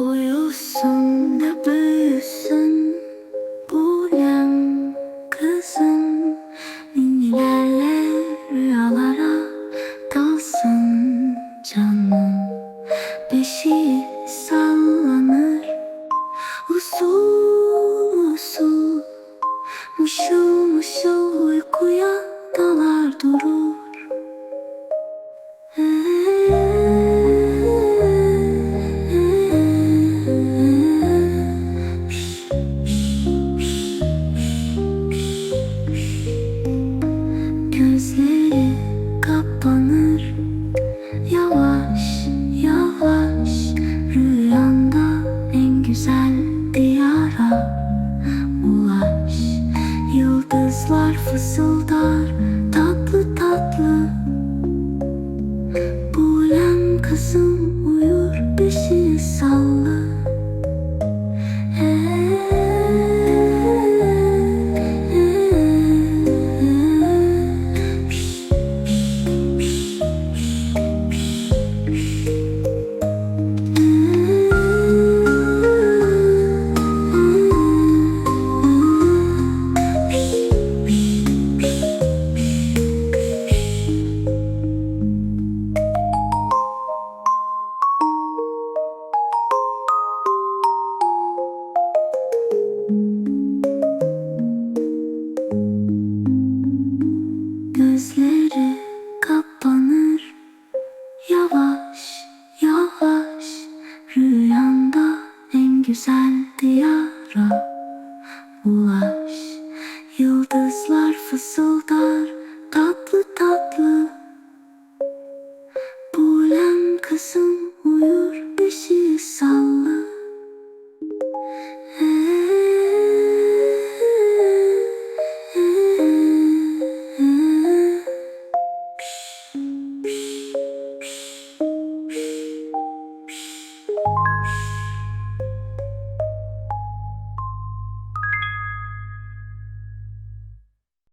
Büyüsün de büyüsün bu yem kızım Ninnilerle rüyalara dalsın canım. Beşiği sallanır. Usul usul Mışıl mışıl uykuya dalar durur. Gözleri Yıldızlar fısıldar güzel diyara ulaş Yıldızlar fısıldar tatlı tatlı.